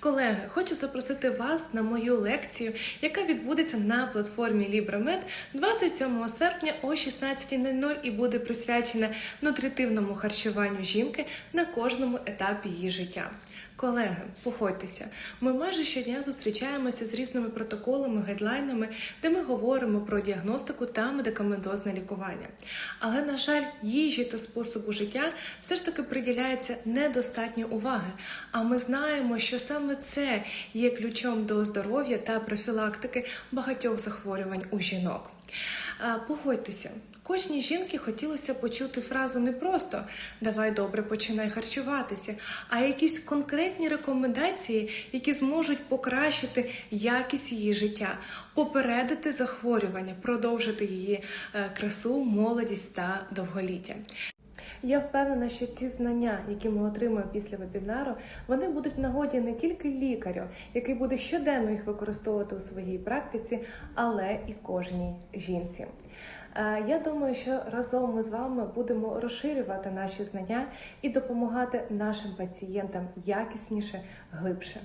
Колеги, хочу запросити вас на мою лекцію, яка відбудеться на платформі LibraMed 27 серпня о 16.00 і буде присвячена нутритивному харчуванню жінки на кожному етапі її життя. Колеги, походьтеся, ми майже щодня зустрічаємося з різними протоколами, гайдлайнами, де ми говоримо про діагностику та медикаментозне лікування. Але, на жаль, їжі та способу життя все ж таки приділяється недостатньо уваги. А ми знаємо, що саме це є ключом до здоров'я та профілактики багатьох захворювань у жінок. Погодьтеся, кожній жінки хотілося почути фразу не просто давай добре починай харчуватися, а якісь конкретні рекомендації, які зможуть покращити якість її життя, попередити захворювання, продовжити її е, красу, молодість та довголіття. Я впевнена, що ці знання, які ми отримаємо після вебінару, вони будуть нагоді не тільки лікарю, який буде щоденно їх використовувати у своїй практиці, але і кожній жінці. Е, Я думаю, що разом ми з вами будемо розширювати наші знання і допомагати нашим пацієнтам якісніше, глибше.